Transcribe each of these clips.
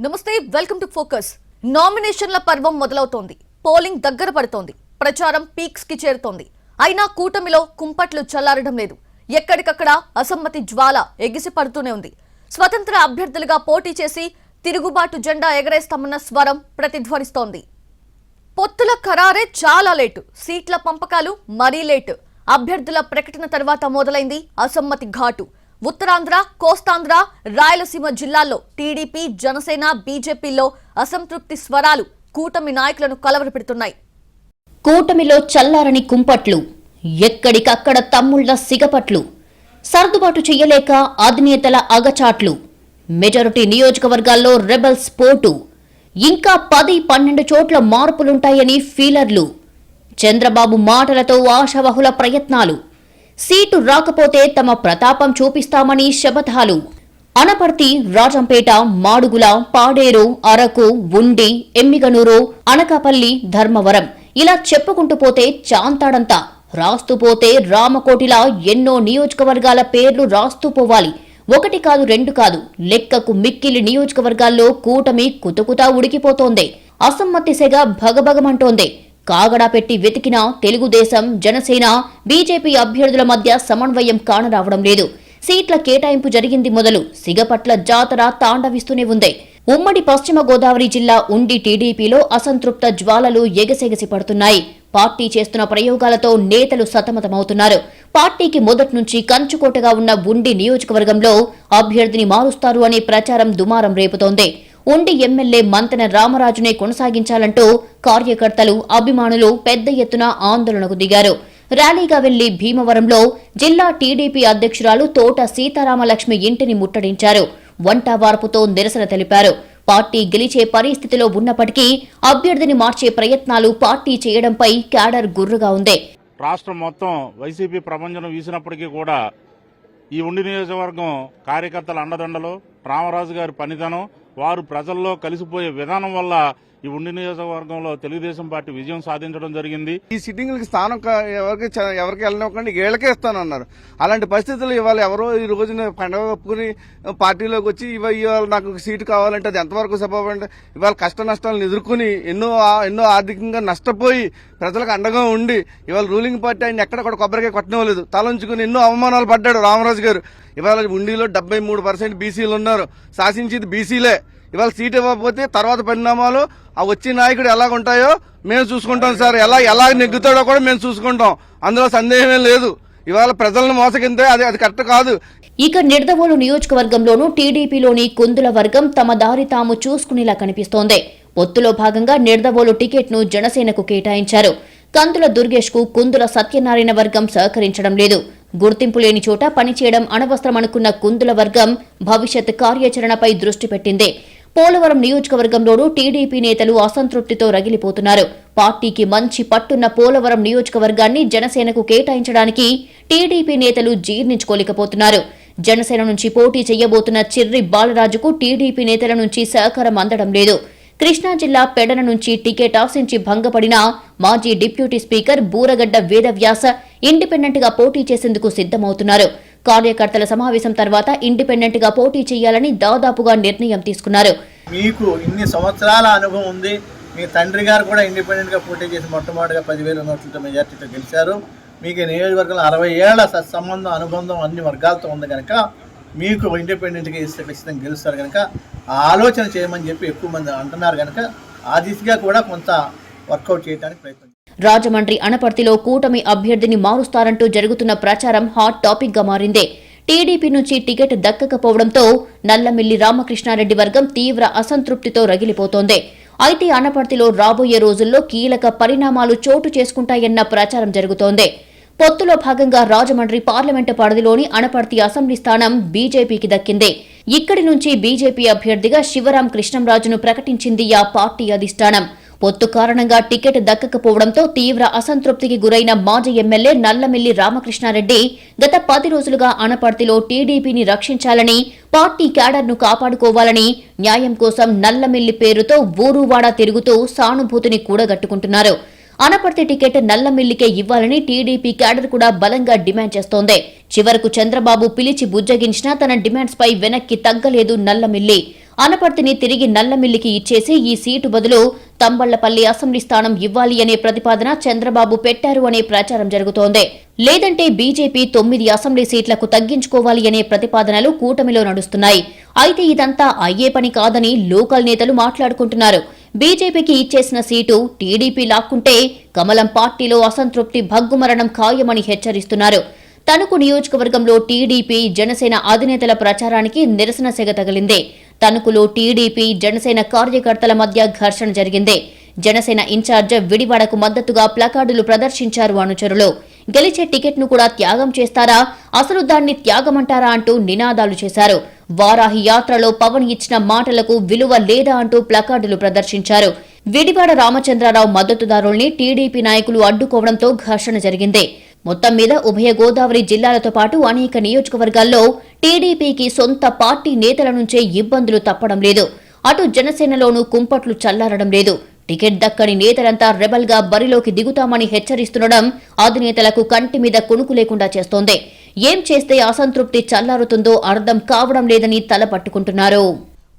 నమస్తే welcome to focus. నామినేషన్ల పర్వం మొదలవుతోంది. పోలింగ్ దగ్గర పడుతోంది. ప్రచారం పీక్స్కి చేరుతోంది. అయినా కూటమిలో కుంపట్లు చల్లారడం లేదు. ఎక్కడికక్కడ అసమ్మతి జ్వాల ఎగిసి పడుతూనే ఉంది. స్వతంత్ర అభ్యర్థులుగా పోటీ చేసి తిరుగుబాటు జెండా ఎగరేస్తామన్న స్వరం ప్రతిధ్వనిస్తోంది. పొత్తుల ఖరారే చాలా లేటు. సీట్ల పంపకాలు మరీ లేటు. అభ్యర్థుల ప్రకటన తర్వాత మొదలైంది అసమ్మతి ఘాటు. ఉత్తరాంధ్ర కోస్తాంధ్ర రాయలసీమ జిల్లాల్లో టీడీపీ జనసేన బీజేపీలో అసంతృప్తి స్వరాలు కూటమి నాయకులను కలవరపెడుతున్నాయి. కూటమిలో చల్లారని కుంపట్లు ఎక్కడికక్కడ తమ్ముళ్ళ సిగపట్లు సర్దుబాటు చెయ్యలేక అధినేతల అగచాట్లు మెజారిటీ నియోజకవర్గాల్లో రెబల్స్ పోటు ఇంకా పది పన్నెండు చోట్ల మార్పులుంటాయని ఫీలర్లు చంద్రబాబు మాటలతో ఆశావహుల ప్రయత్నాలు. సీటు రాకపోతే తమ ప్రతాపం చూపిస్తామని శపథాలు. అనపర్తి రాజంపేట మాడుగుల పాడేరు అరకు ఉండి ఎమ్మిగనూరు అనకాపల్లి ధర్మవరం ఇలా చెప్పుకుంటూ పోతే చాంతాడంతా. రాస్తూ పోతే రామకోటిలా ఎన్నో నియోజకవర్గాల పేర్లు రాస్తూ పోవాలి. ఒకటి కాదు రెండు కాదు లెక్కకు మిక్కిలి నియోజకవర్గాల్లో కూటమి కుతకుతా ఉడికిపోతోంది. అసమ్మతిశగా సెగ భగభగమంటోంది. కాగడా పెట్టి వెతికినా తెలుగుదేశం జనసేన బీజేపీ అభ్యర్థుల మధ్య సమన్వయం కానరావడం లేదు. సీట్ల కేటాయింపు జరిగింది మొదలు సిగపట్ల జాతర తాండవిస్తూనే ఉంది. ఉమ్మడి పశ్చిమ గోదావరి జిల్లా ఉండి టీడీపీలో అసంతృప్త జ్వాలలు ఎగసెగసి పడుతున్నాయి. పార్టీ చేస్తున్న ప్రయోగాలతో నేతలు సతమతమవుతున్నారు. పార్టీకి మొదటి నుంచి కంచుకోటగా ఉన్న ఉండి నియోజకవర్గంలో అభ్యర్థిని మారుస్తారు అనే ప్రచారం దుమారం రేపుతోంది. ఉండి ఎమ్మెల్యే మంతెన రామరాజునే కొనసాగించాలంటూ కార్యకర్తలు అభిమానులు పెద్ద ఎత్తున ఆందోళనకు దిగారు. ర్యాలీగా వెళ్ళి భీమవరంలో జిల్లా టీడీపీ అధ్యక్షురాలు తోట సీతారామలక్ష్మి ఇంటిని ముట్టడించారు. వంట వార్పుతో నిరసన తెలిపారు. పార్టీ గెలిచే పరిస్థితిలో ఉన్నప్పటికీ అభ్యర్థిని మార్చే ప్రయత్నాలు పార్టీ చేయడంపై క్యాడర్ గుర్రుగా ఉంది. రాష్ట్రం మొత్తం వైసీపీ ప్రపంచం వీసినప్పటికీ కూడా ఈ ఉండి నియోజకవర్గం కార్యకర్తల అండదండలు రామరాజు గారి పనితనం వారు ప్రజల్లో కలిసిపోయే విధానం వల్ల ఈ ఉండి నియోజకవర్గంలో తెలుగుదేశం పార్టీ విజయం సాధించడం జరిగింది. ఈ సిట్టింగ్లకి స్థానం ఎవరికి ఎవరికి వెళ్ళనివ్వకండి వీళ్ళకే ఇస్తానన్నారు. అలాంటి పరిస్థితులు ఇవాళ ఎవరో ఈ రోజున పండగ ఒప్పుకుని పార్టీలోకి వచ్చి ఇవాళ నాకు సీటు కావాలంటే అది ఎంతవరకు సబబు? అంటే ఇవాళ కష్ట నష్టాలను ఎదుర్కొని ఎన్నో ఎన్నో ఆర్థికంగా నష్టపోయి ప్రజలకు అండగా ఉండి ఇవాళ రూలింగ్ పార్టీ ఆయన ఎక్కడ కూడా కొబ్బరికాయ కొట్టనివ్వలేదు. తలంచుకుని ఎన్నో అవమానాలు పడ్డాడు రామరాజు గారు. ఇవాళ ఉండిలో డెబ్బై మూడు పర్సెంట్ బీసీలు ఉన్నారు. శాసించేది బీసీలే. ఇవాళ సీట్ ఇవ్వకపోతే తర్వాత పరిణామాలు ఆ వచ్చే నాయకుడు ఎలా ఉంటాయో మేము చూసుకుంటాం సార్. ఎలా ఎలా నెగ్గుతాడో కూడా మేము చూసుకుంటాం. అందులో సందేహమే లేదు. ఇవాళ ప్రజలను మోసగిందే అది అది కరెక్ట్ కాదు. ఇక నిడదవోలు నియోజకవర్గంలోనూ టీడీపీలోని కుందుల వర్గం తమ దారి తాము చూసుకునేలా కనిపిస్తోంది. ఒత్తులో భాగంగా నిడదవోలు టికెట్ను జనసేనకు కేటాయించారు. కందుల దుర్గేష్కు కుందుల సత్యనారాయణ వర్గం సహకరించడం లేదు. గుర్తింపు లేని చోట పనిచేయడం అనవసరమనుకున్న కుందుల వర్గం భవిష్యత్ కార్యాచరణపై దృష్టి పెట్టింది. పోలవరం నియోజకవర్గంలోనూ టీడీపీ నేతలు అసంతృప్తితో రగిలిపోతున్నారు. పార్టీకి మంచి పట్టున్న పోలవరం నియోజకవర్గాన్ని జనసేనకు కేటాయించడానికి టీడీపీ నేతలు జీర్ణించుకోలేకపోతున్నారు. జనసేన నుంచి పోటీ చేయబోతున్న చిర్రి బాలరాజుకు టీడీపీ నేతల నుంచి సహకారం అందడం లేదు. కృష్ణా జిల్లా పెడన నుంచి టికెట్ ఆశించి భంగపడిన మాజీ డిప్యూటీ స్పీకర్ బూరగడ్డ వేదవ్యాస ఇండిపెండెంట్గా పోటీ చేసేందుకు సిద్దమవుతున్నారు కార్యకర్తల సమావేశం తర్వాత ఇండిపెండెంట్గా పోటీ చేయాలని దాదాపుగా నిర్ణయం తీసుకున్నారు. మీకు ఇన్ని సంవత్సరాల అనుభవం ఉంది. మీ తండ్రి గారు కూడా ఇండిపెండెంట్గా పోటీ చేసి మొట్టమొదటిగా పదివేల నోట్లతో మెజార్టీతో గెలిచారు. మీకు నియోజకవర్గంలో అరవై ఏళ్ళ సత్సంబంధం అనుబంధం అన్ని వర్గాలతో ఉంది కనుక మీకు ఇండిపెండెంట్గా ఇస్తే ఖచ్చితంగా గెలుస్తారు కనుక ఆ ఆలోచన చేయమని చెప్పి ఎక్కువ మంది అంటున్నారు కనుక ఆ దిశగా కూడా కొంత వర్కౌట్ చేయడానికి ప్రయత్నం రాజమండ్రి అనపర్తిలో కూటమి అభ్యర్థిని మారుస్తారంటూ జరుగుతున్న ప్రచారం హాట్ టాపిక్గా మారింది. టీడీపీ నుంచి టికెట్ దక్కకపోవడంతో నల్లమిల్లి రామకృష్ణారెడ్డి వర్గం తీవ్ర అసంతృప్తితో రగిలిపోతోంది. అయితే అనపర్తిలో రాబోయే రోజుల్లో కీలక పరిణామాలు చోటు చేసుకుంటాయన్న ప్రచారం జరుగుతోంది. పొత్తులో భాగంగా రాజమండ్రి పార్లమెంటు పరిధిలోని అనపర్తి అసెంబ్లీ స్థానం బీజేపీకి దక్కింది. ఇక్కడి నుంచి బీజేపీ అభ్యర్థిగా శివరాం కృష్ణంరాజును ప్రకటించింది ఆ పార్టీ అధిష్టానం. పొత్తు కారణంగా టికెట్ దక్కకపోవడంతో తీవ్ర అసంతృప్తికి గురైన మాజీ ఎమ్మెల్యే నల్లమిల్లి రామకృష్ణారెడ్డి గత పది రోజులుగా అనపర్తిలో టీడీపీని రక్షించాలని పార్టీ క్యాడర్ను కాపాడుకోవాలని న్యాయం కోసం నల్లమిల్లి పేరుతో ఊరువాడా తిరుగుతూ సానుభూతిని కూడగట్టుకుంటున్నారు. అనపర్తి టికెట్ నల్లమిల్లికే ఇవ్వాలని టీడీపీ క్యాడర్ కూడా బలంగా డిమాండ్ చేస్తోంది. చివరకు చంద్రబాబు పిలిచి బుజ్జగించినా తన డిమాండ్స్ పై వెనక్కి తగ్గలేదు నల్లమిల్లి. అనపర్తిని తిరిగి నల్లమిల్లికి ఇచ్చేసి ఈ సీటు బదులు తంబళ్ళపల్లి అసెంబ్లీ స్థానం ఇవ్వాలి అనే ప్రతిపాదన చంద్రబాబు పెట్టారు అనే ప్రచారం జరుగుతోంది. లేదంటే బీజేపీ తొమ్మిది అసెంబ్లీ సీట్లకు తగ్గించుకోవాలి అనే ప్రతిపాదనలు కూటమిలో నడుస్తున్నాయి. అయితే ఇదంతా అయ్యే పని కాదని లోకల్ నేతలు మాట్లాడుకుంటున్నారు. బీజేపీకి ఇచ్చేసిన సీటు టీడీపీ లాక్కుంటే కమలం పార్టీలో అసంతృప్తి భగ్గుమరణం ఖాయమని హెచ్చరిస్తున్నారు. తణుకు నియోజకవర్గంలో టీడీపీ జనసేన అధినేతల ప్రచారానికి నిరసన సెగ తగిలింది. తణుకులో టీడీపీ జనసేన కార్యకర్తల మధ్య ఘర్షణ జరిగింది. జనసేన ఇన్ఛార్జ్ విడివాడకు మద్దతుగా ప్లకార్డులు ప్రదర్శించారు అనుచరులు. గెలిచే టికెట్ను కూడా త్యాగం చేస్తారా? అసలు దాన్ని త్యాగమంటారా అంటూ నినాదాలు చేశారు. వారాహి యాత్రలో పవన్ ఇచ్చిన మాటలకు విలువ లేదా అంటూ ప్లకార్డులు ప్రదర్శించారు. విడివాడ రామచంద్రరావు మద్దతుదారుల్ని టీడీపీ నాయకులు అడ్డుకోవడంతో ఘర్షణ జరిగింది. మొత్తం మీద ఉభయ గోదావరి జిల్లాలతో పాటు అనేక నియోజకవర్గాల్లో టీడీపీకి సొంత పార్టీ నేతల నుంచే ఇబ్బందులు తప్పడం లేదు. అటు జనసేనలోనూ కుంపట్లు చల్లారడం లేదు. టికెట్ దక్కని నేతలంతా రెబల్గా బరిలోకి దిగుతామని హెచ్చరిస్తుండడం అధినేతలకు కంటి మీద కొనుకు లేకుండా చేస్తోంది. ఏం చేస్తే అసంతృప్తి చల్లారుతుందో అర్థం కావడం లేదని తల పట్టుకుంటున్నారు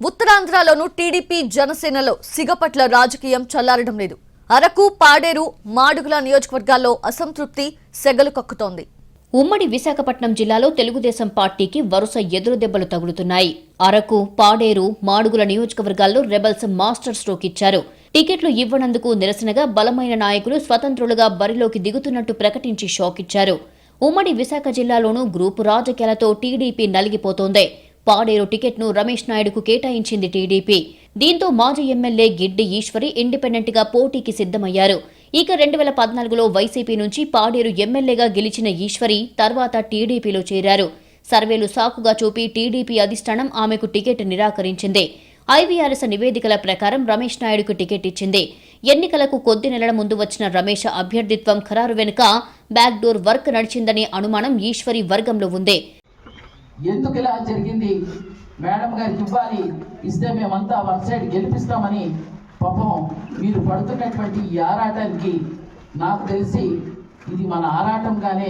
ఉత్తరాంధ్రలోనూ టీడీపీ జనసేనలో సిగపట్ల రాజకీయం చల్లారడం లేదు. అరకు పాడేరు మాడుగుల నియోజకవర్గాల్లో అసంతృప్తి సెగలు కక్కుతోంది. ఉమ్మడి విశాఖపట్నం జిల్లాలో తెలుగుదేశం పార్టీకి వరుస ఎదురు దెబ్బలు తగులుతున్నాయి. అరకు పాడేరు మాడుగుల నియోజకవర్గాల్లో రెబల్స్ మాస్టర్ స్ట్రోక్ ఇచ్చారు. టికెట్లు ఇవ్వనందుకు నిరసనగా బలమైన నాయకులు స్వతంత్రులుగా బరిలోకి దిగుతున్నట్టు ప్రకటించి షాక్ ఇచ్చారు. ఉమ్మడి విశాఖ జిల్లాలోనూ గ్రూపు రాజకీయాలతో టీడీపీ నలిగిపోతోంది. పాడేరు టికెట్ను రమేష్ నాయుడుకు కేటాయించింది టీడీపీ. దీంతో మాజీ ఎమ్మెల్యే గిడ్డి ఈశ్వరి ఇండిపెండెంట్గా పోటీకి సిద్ధమయ్యారు. ఇక రెండు వేల పద్నాలుగులో వైసీపీ నుంచి పాడేరు ఎమ్మెల్యేగా గెలిచిన ఈశ్వరి తర్వాత టీడీపీలో చేరారు. సర్వేలు సాకుగా చూపి టీడీపీ అధిష్టానం ఆమెకు టికెట్ నిరాకరించింది. ఐవీఆర్ఎస్ నివేదికల ప్రకారం రమేష్ నాయుడుకు టికెట్ ఇచ్చింది. ఎన్నికలకు కొద్ది నెలల ముందు వచ్చిన రమేష్ అభ్యర్థిత్వం ఖరారు వెనుక బ్యాక్డోర్ వర్క్ నడిచిందనే అనుమానం ఈశ్వరి వర్గంలో ఉంది. ఎందుకు ఇలా జరిగింది? మేడం గారికి ఇవ్వాలి. ఇస్తే మేమంతా వన్ సైడ్ గెలిపిస్తామని పాపం మీరు పడుతున్నటువంటి ఈ ఆరాటానికి నాకు తెలిసి ఇది మన ఆరాటంగానే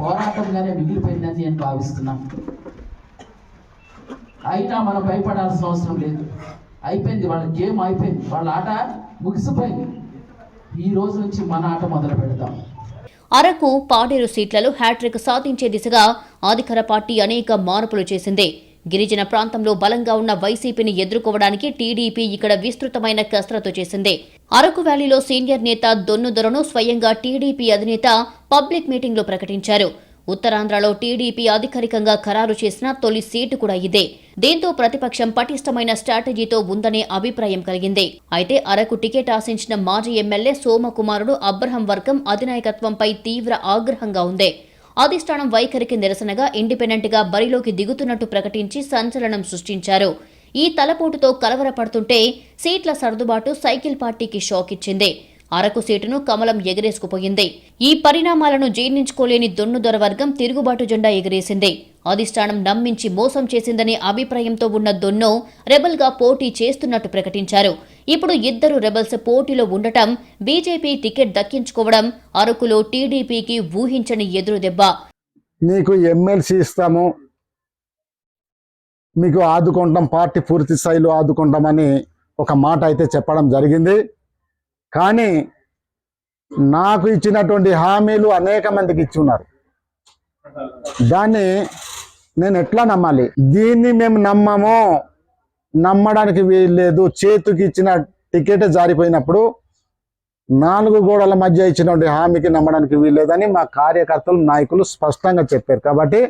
పోరాటంగానే మిగిలిపోయిందని నేను భావిస్తున్నాను అయినా మనం భయపడాల్సిన అవసరం లేదు. అయిపోయింది వాళ్ళ గేమ్ అయిపోయింది. వాళ్ళ ఆట ముగిసిపోయింది. ఈ రోజు నుంచి మన ఆట మొదలు పెడతాం అరకు పాడేరు సీట్లలో హ్యాట్రిక్ సాధించే దిశగా అధికార పార్టీ అనేక మార్పులు చేసింది. గిరిజన ప్రాంతంలో బలంగా ఉన్న వైసీపీని ఎదుర్కోవడానికి టీడీపీ ఇక్కడ విస్తృతమైన కసరత్తు చేసింది. అరకు వ్యాలీలో సీనియర్ నేత దొన్నుదొరను స్వయంగా టీడీపీ అధినేత పబ్లిక్ మీటింగ్లో ప్రకటించారు. ఉత్తరాంధ్రలో టీడీపీ అధికారికంగా ఖరారు చేసిన తొలి సీటు కూడా ఇదే. దీంతో ప్రతిపక్షం పటిష్టమైన స్ట్రాటజీతో ఉందనే అభిప్రాయం కలిగింది. అయితే అరకు టికెట్ ఆశించిన మాజీ ఎమ్మెల్యే సోమకుమారుడు అబ్రహం వర్గం అధినాయకత్వంపై తీవ్ర ఆగ్రహంగా ఉంది. అధిష్టానం వైఖరికి నిరసనగా ఇండిపెండెంట్గా బరిలోకి దిగుతున్నట్టు ప్రకటించి సంచలనం సృష్టించారు. ఈ తలపోటుతో కలవరపడుతుంటే సీట్ల సర్దుబాటు సైకిల్ పార్టీకి షాక్ ఇచ్చింది అరకు సీటును కమలం ఎగరేసుకుపోయింది. ఈ పరిణామాలను జీర్ణించుకోలేని దొన్నుదొర వర్గం తిరుగుబాటు జెండా ఎగరేసింది. అధిష్టానం నమ్మించి మోసం చేసిందనే అభిప్రాయంతో ఉన్న దొన్నో రెబల్గా పోటీ చేస్తున్నట్టు ప్రకటించారు. ఇప్పుడు ఇద్దరు రెబల్స్ పోటీలో ఉండటం బీజేపీ టికెట్ దక్కించుకోవడం అరకులో టీడీపీకి ఊహించని ఎదురుదెబ్బ. నీకు ఎమ్మెల్సీ ఇస్తాము మీకు ఆదుకుంటాం పార్టీ పూర్తి స్థాయిలో ఆదుకుంటామని ఒక మాట అయితే చెప్పడం జరిగింది. కానీ నాకు ఇచ్చినటువంటి హామీలు అనేక మందికి ఇచ్చి ఉన్నారు. దాన్ని నేను ఎట్లా నమ్మాలి? దీన్ని మేము నమ్మము. నమ్మడానికి వీల్లేదు. చేతికి ఇచ్చిన టికెట్ జారిపోయినప్పుడు నాలుగు గోడల మధ్య ఇచ్చినటువంటి హామీకి నమ్మడానికి వీల్లేదని మా కార్యకర్తలు నాయకులు స్పష్టంగా చెప్పారు. కాబట్టి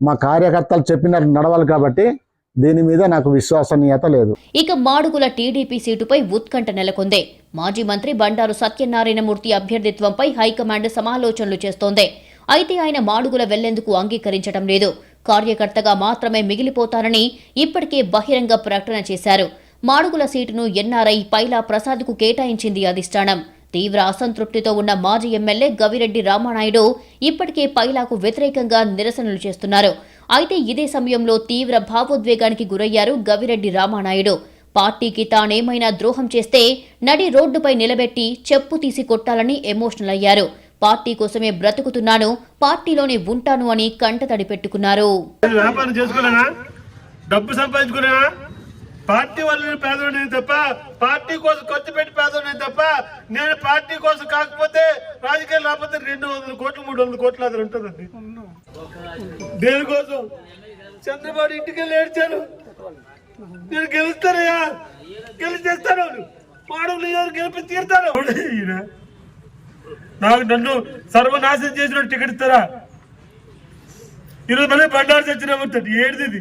మా కార్యకర్తలు చెప్పినట్టు నడవాలి కాబట్టి దీని మీద నాకు విశ్వసనీయత లేదు. ఇక మాడుగుల టీడీపీ సీటుపై ఉత్కంఠ నెలకొంది. మాజీ మంత్రి బండారు సత్యనారాయణమూర్తి అభ్యర్థిత్వంపై హైకమాండ్ సమాలోచనలు చేస్తోంది. అయితే ఆయన మాడుగుల వెళ్ళేందుకు అంగీకరించడం లేదు. కార్యకర్తగా మాత్రమే మిగిలిపోతారని ఇప్పటికే బహిరంగ ప్రకటన చేశారు. మాడుగుల సీటును ఎన్ఆర్ఐ పైలా ప్రసాద్కు కేటాయించింది అధిష్టానం. తీవ్ర అసంతృప్తితో ఉన్న మాజీ ఎమ్మెల్యే గవిరెడ్డి రామానాయుడు ఇప్పటికే పైలాకు వ్యతిరేకంగా నిరసనలు చేస్తున్నారు. అయితే ఇదే సమయంలో తీవ్ర భావోద్వేగానికి గురయ్యారు గవిరెడ్డి రామానాయుడు. పార్టీకి తానేమైనా ద్రోహం చేస్తే నడి రోడ్డుపై నిలబెట్టి చెప్పు తీసి కొట్టాలని ఎమోషనల్ అయ్యారు. పార్టీ కోసమే బ్రతుకుతున్నాను పార్టీలోనే ఉంటాను అని కంటతడి పెట్టుకున్నారు. వ్యాపారం చేసుకున్నానా డబ్బు సంపాదించుకున్నానా? పార్టీ వల్ల నేను పేదవాడిని తప్ప పార్టీ కోసం ఖర్చు పెట్టి పేదవాడిని తప్ప నేను పార్టీ కోసం కాకపోతే రాజకీయాలు రాకపోతే రెండు వందల కోట్లు మూడు వందల కోట్లు అది ఉంటుందండి. దేనికోసం? చంద్రబాబు ఇంటికి వెళ్ళి ఏడ్చాను నేను గెలుస్తానయ్యా. గెలిచేస్తాను ఎవరు గెలిపి తీరుతాను ఈయన. నాకు నన్ను సర్వనాశనం చేసిన టికెట్ ఇస్తారా? ఈరోజు మళ్ళీ బండారు చచ్చిన ఏడిది ఇది?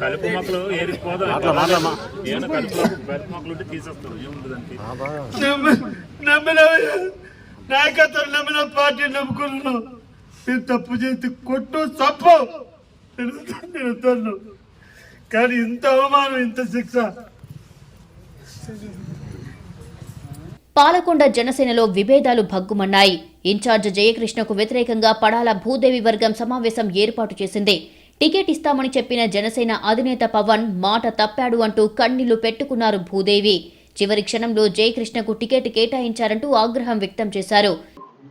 కలుపు మొక్కలు నాయకత్వం నమ్మిన పార్టీ నమ్ముకున్నాను. నేను తప్పు చేస్తే కొట్టు తప్పు నేను వద్దను. కానీ ఇంత అవమానం ఇంత శిక్ష. పాలకొండ జనసేనలో విభేదాలు భగ్గుమన్నాయి. ఇన్ఛార్జ్ జయకృష్ణకు వ్యతిరేకంగా పడాల భూదేవి వర్గం సమావేశం ఏర్పాటు చేసింది. టికెట్ ఇస్తామని చెప్పిన జనసేన అధినేత పవన్ మాట తప్పాడు అంటూ కన్నీళ్ళు పెట్టుకున్నారు భూదేవి. చివరి క్షణంలో జయకృష్ణకు టికెట్ కేటాయించారంటూ ఆగ్రహం వ్యక్తం చేశారు.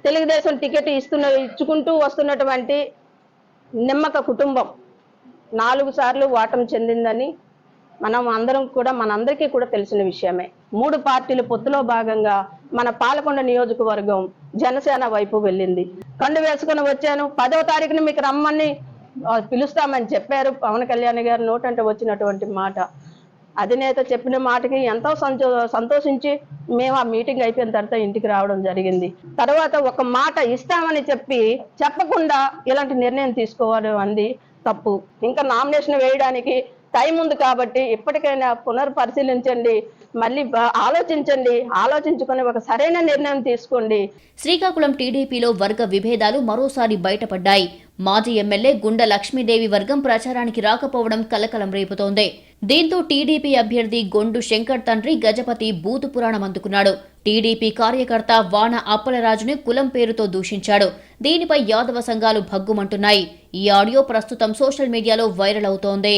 తెలుగుదేశం టికెట్ ఇస్తున్న ఇచ్చుకుంటూ వస్తున్నటువంటి నిమ్మక కుటుంబం. నాలుగు సార్లు ఓటమి చెందిందని మనం అందరం కూడా మనందరికీ కూడా తెలిసిన విషయమే. మూడు పార్టీలు పొత్తులో భాగంగా మన పాలకొండ నియోజకవర్గం జనసేన వైపు వెళ్ళింది. కండు వేసుకుని వచ్చాను. పదో తారీఖున మీకు రమ్మని పిలుస్తామని చెప్పారు పవన్ కళ్యాణ్ గారు. నోటంటే వచ్చినటువంటి మాట. అధినేత చెప్పిన మాటకి ఎంతో సంతో సంతోషించి మేము ఆ మీటింగ్ అయిపోయిన తర్వాత ఇంటికి రావడం జరిగింది. తర్వాత ఒక మాట ఇస్తామని చెప్పి చెప్పకుండా ఇలాంటి నిర్ణయం తీసుకోవడం అంది. తప్పు. ఇంకా నామినేషన్ వేయడానికి టైం ఉంది కాబట్టి ఇప్పటికైనా పునర్పరిశీలించండి మళ్ళీ ఆలోచించండి ఆలోచించుకుని ఒక సరైన నిర్ణయం తీసుకోండి. శ్రీకాకుళం టీడీపీలో వర్గ విభేదాలు మరోసారి బయటపడ్డాయి. మాజీ ఎమ్మెల్యే గుండ లక్ష్మీదేవి వర్గం ప్రచారానికి రాకపోవడం కలకలం రేపుతోంది. దీంతో టీడీపీ అభ్యర్థి గొండు శంకర్ తండ్రి గజపతి బూతు పురాణం అందుకున్నాడు. టీడీపీ కార్యకర్త వాన అప్పలరాజుని కులం పేరుతో దూషించాడు. దీనిపై యాదవ సంఘాలు భగ్గుమంటున్నాయి. ఈ ఆడియో ప్రస్తుతం సోషల్ మీడియాలో వైరల్ అవుతోంది.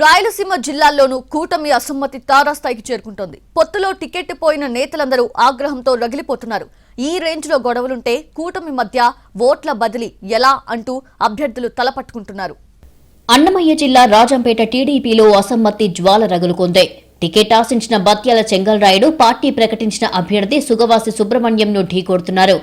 రాయలసీమ జిల్లాల్లోనూ కూటమి అసమ్మతి తారాస్థాయికి చేరుకుంటోంది. పొత్తులో టికెట్ పోయిన నేతలందరూ ఆగ్రహంతో రగిలిపోతున్నారు. ఈ రేంజ్లో గొడవలుంటే కూటమి మధ్య ఓట్ల బదిలీ ఎలా అంటూ అభ్యర్థులు తలపట్టుకుంటున్నారు. అన్నమయ్య జిల్లా రాజంపేట టీడీపీలో అసమ్మతి జ్వాల రగులుకుంది. టికెట్ ఆశించిన బత్యాల చెంగల్రాయుడు పార్టీ ప్రకటించిన అభ్యర్థి సుగవాసి సుబ్రహ్మణ్యంను ఢీకొడుతున్నారు.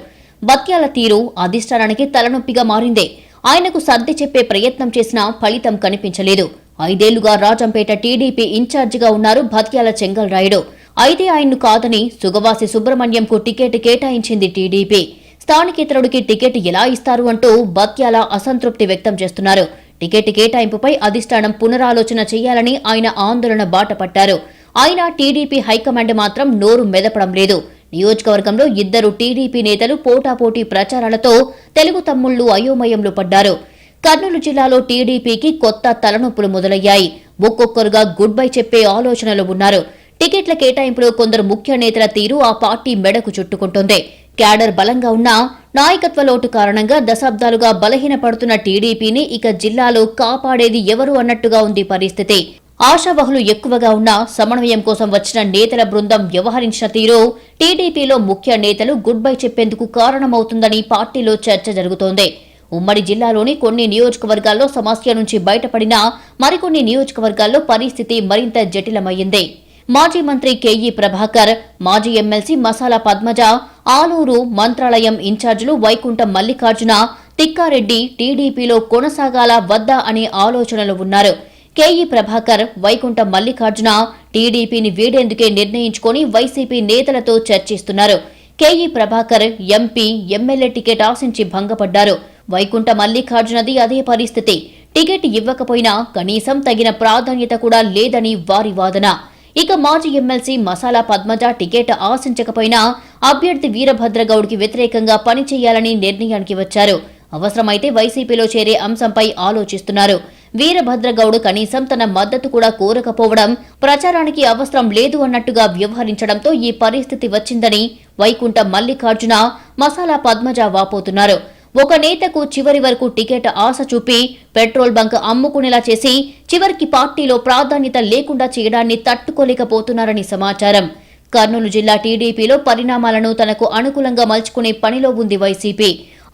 బత్యాల తీరు అధిష్టానానికి తలనొప్పిగా మారింది. ఆయనకు సర్ది చెప్పే ప్రయత్నం చేసినా ఫలితం కనిపించలేదు. ఐదేళ్ళుగా రాజంపేట టీడీపీ ఇన్ఛార్జిగా ఉన్నారు బత్యాల చెంగల్రాయుడు. అయితే ఆయన్ను కాదని సుగవాసి సుబ్రహ్మణ్యంకు టికెట్ కేటాయించింది టీడీపీ. స్థానికేతరుడికి టికెట్ ఎలా ఇస్తారు అంటూ బత్యాల అసంతృప్తి వ్యక్తం చేస్తున్నారు. టికెట్ కేటాయింపుపై అధిష్టానం పునరాలోచన చేయాలని ఆయన ఆందోళన బాట పట్టారు ఆయన టీడీపీ హైకమాండ్ మాత్రం నోరు మెదపడం లేదు. నియోజకవర్గంలో ఇద్దరు టీడీపీ నేతలు పోటాపోటీ ప్రచారాలతో తెలుగు తమ్ముళ్ళు అయోమయంలో పడ్డారు. కర్నూలు జిల్లాలో టీడీపీకి కొత్త తలనొప్పులు మొదలయ్యాయి. ఒక్కొక్కరుగా గుడ్ బై చెప్పే ఆలోచనలో ఉన్నారు. టికెట్ల కేటాయింపులో కొందరు ముఖ్య నేతల తీరు ఆ పార్టీ మెడకు చుట్టుకుంటోంది. క్యాడర్ బలంగా ఉన్నా నాయకత్వ లోటు కారణంగా దశాబ్దాలుగా బలహీనపడుతున్న టీడీపీని ఇక జిల్లాలో కాపాడేది ఎవరు అన్నట్టుగా ఉంది పరిస్థితి. ఆశావహులు ఎక్కువగా ఉన్న సమన్వయం కోసం వచ్చిన నేతల బృందం వ్యవహరించిన తీరు టీడీపీలో ముఖ్య నేతలు గుడ్ బై చెప్పేందుకు కారణమవుతుందని పార్టీలో చర్చ జరుగుతోంది. ఉమ్మడి జిల్లాలోని కొన్ని నియోజకవర్గాల్లో సమస్య నుంచి బయటపడినా మరికొన్ని నియోజకవర్గాల్లో పరిస్థితి మరింత జటిలమయ్యింది. మాజీ మంత్రి కేఈ ప్రభాకర్ మాజీ ఎమ్మెల్సీ మసాలా పద్మజ ఆలూరు మంత్రాలయం ఇన్ఛార్జీలు వైకుంఠం మల్లికార్జున తిక్కారెడ్డి టీడీపీలో కొనసాగాల వద్దా అనే ఆలోచనలు ఉన్నారు. కేఈ ప్రభాకర్ వైకుంఠ మల్లికార్జున టీడీపీని వీడేందుకే నిర్ణయించుకొని వైసీపీ నేతలతో చర్చిస్తున్నారు. K E Prabhakar MP MLA ticket ఆశించి భంగపడ్డారు. వైకుంఠ మల్లికార్జునది అదే పరిస్థితి. టికెట్ ఇవ్వకపోయినా కనీసం తగిన ప్రాధాన్యత కూడా లేదని వారి వాదన. ఇక మాజీ ఎమ్మెల్సీ మసాలా పద్మజ టికెట్ ఆశించకపోయినా అభ్యర్థి వీరభద్రగౌడ్కి వ్యతిరేకంగా పనిచేయాలని నిర్ణయానికి వచ్చారు. అవసరమైతే వైసీపీలో చేరే అంశంపై ఆలోచిస్తున్నారు. వీరభద్రగౌడ్ కనీసం తన మద్దతు కూడా కోరకపోవడం ప్రచారానికి అవసరం లేదు అన్నట్టుగా వ్యవహరించడంతో ఈ పరిస్థితి వచ్చిందని వైకుంఠ మల్లికార్జున మసాలా పద్మజ వాపోతున్నారు. ఒక నేతకు చివరి వరకు టికెట్ ఆశ చూపి పెట్రోల్ బంక్ అమ్ముకునేలా చేసి చివరికి పార్టీలో ప్రాధాన్యత లేకుండా చేయడాన్ని తట్టుకోలేకపోతున్నారని సమాచారం. కర్నూలు జిల్లా టీడీపీలో పరిణామాలను తనకు అనుకూలంగా మలుచుకునే పనిలో ఉంది వైసీపీ.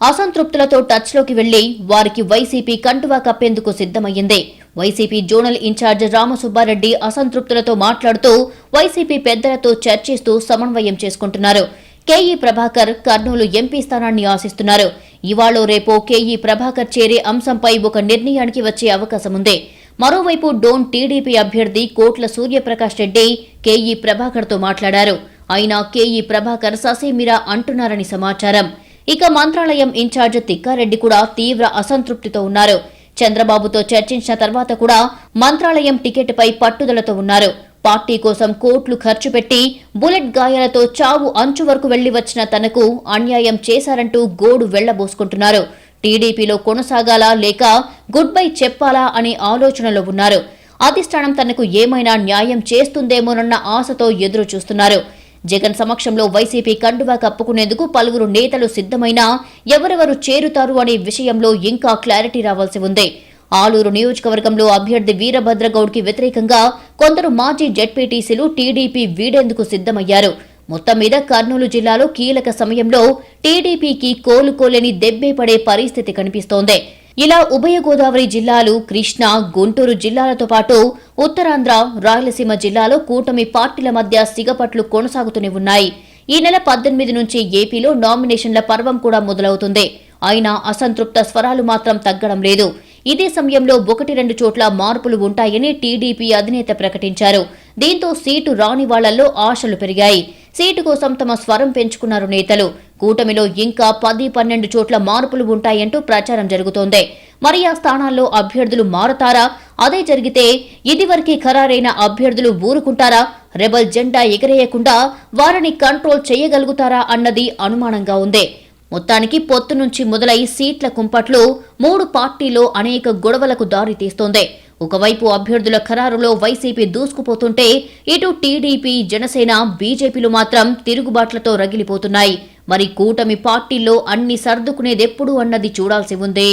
అసంతృప్తులతో టచ్లోకి వెళ్ళి వారికి వైసీపీ కంటువా కప్పేందుకు సిద్ధమయ్యింది. YCP zonal in charge Ramasubbareddy అసంతృప్తులతో మాట్లాడుతూ వైసీపీ పెద్దలతో చర్చిస్తూ సమన్వయం చేసుకుంటున్నారు. కేఈ ప్రభాకర్ కర్నూలు ఎంపీ స్థానాన్ని ఆశిస్తున్నారు. ఇవాళ రేపో కేఈ ప్రభాకర్ చేరే అంశంపై ఒక నిర్ణయానికి వచ్చే అవకాశం ఉంది. మరోవైపు డోన్ టీడీపీ అభ్యర్థి కోట్ల సూర్యప్రకాష్ రెడ్డి కేఈ ప్రభాకర్తో మాట్లాడారు. అయినా కేఈ ప్రభాకర్ ససేమిరా అంటున్నారని సమాచారం. ఇక మంత్రాలయం ఇన్ఛార్జ్ తిక్కారెడ్డి కూడా తీవ్ర అసంతృప్తితో ఉన్నారు. చంద్రబాబుతో చర్చించిన తర్వాత కూడా మంత్రాలయం టికెట్పై పట్టుదలతో ఉన్నారు. పార్టీ కోసం కోట్లు ఖర్చు పెట్టి బుల్లెట్ గాయాలతో చావు అంచు వరకు వెళ్ళి వచ్చిన తనకు అన్యాయం చేశారంటూ గోడు వెళ్ళబోసుకుంటున్నారు. టీడీపీలో కొనసాగాలా లేక గుడ్ బై చెప్పాలా అనే ఆలోచనలో ఉన్నారు. అధిష్టానం తనకు ఏమైనా న్యాయం చేస్తుందేమోనన్న ఆశతో ఎదురు చూస్తున్నారు జగన్ సమక్షంలో వైసీపీ కండువా కప్పుకునేందుకు పలువురు నేతలు సిద్ధమైనా ఎవరెవరు చేరుతారు అనే విషయంలో ఇంకా క్లారిటీ రావాల్సి ఉంది. ఆలూరు నియోజకవర్గంలో అభ్యర్థి వీరభద్రగౌడ్కి వ్యతిరేకంగా కొందరు మాజీ జెడ్పీటీసీలు టీడీపీ వీడేందుకు సిద్ధమయ్యారు. మొత్తం మీద కర్నూలు జిల్లాలో కీలక సమయంలో టీడీపీకి కోలుకోలేని దెబ్బే పడే పరిస్థితి కనిపిస్తోంది. ఇలా ఉభయ గోదావరి జిల్లాలు కృష్ణా గుంటూరు జిల్లాలతో పాటు ఉత్తరాంధ్ర రాయలసీమ జిల్లాలో కూటమి పార్టీల మధ్య సిగపట్లు కొనసాగుతూనే ఉన్నాయి. ఈ నెల పద్దెనిమిది నుంచి ఏపీలో నామినేషన్ల పర్వం కూడా మొదలవుతుంది. అయినా అసంతృప్త స్వరాలు మాత్రం తగ్గడం లేదు. ఇదే సమయంలో ఒకటి రెండు చోట్ల మార్పులు ఉంటాయని టీడీపీ అధినేత ప్రకటించారు. దీంతో సీటు రాని వాళ్ళలో ఆశలు పెరిగాయి. సీటు కోసం తమ స్వరం పెంచుకున్నారు నేతలు. కూటమిలో ఇంకా పది పన్నెండు చోట్ల మార్పులు ఉంటాయంటూ ప్రచారం జరుగుతోంది. మరి ఆ స్థానాల్లో అభ్యర్థులు మారతారా? అదే జరిగితే ఇదివరకే ఖరారైన అభ్యర్థులు ఊరుకుంటారా? రెబల్ జెండా ఎగరేయకుండా వారిని కంట్రోల్ చేయగలుగుతారా అన్నది అనుమానంగా ఉంది. మొత్తానికి పొత్తు నుంచి మొదలై సీట్ల కుంపట్లు మూడు పార్టీలో అనేక గొడవలకు దారి తీస్తోంది. ఒకవైపు అభ్యర్థుల ఖరారులో వైసీపీ దూసుకుపోతుంటే ఇటు టీడీపీ జనసేన బీజేపీలు మాత్రం తిరుగుబాట్లతో రగిలిపోతున్నాయి. మరి కూటమి పార్టీల్లో అన్ని సర్దుకునేదెప్పుడు అన్నది చూడాల్సి ఉంది.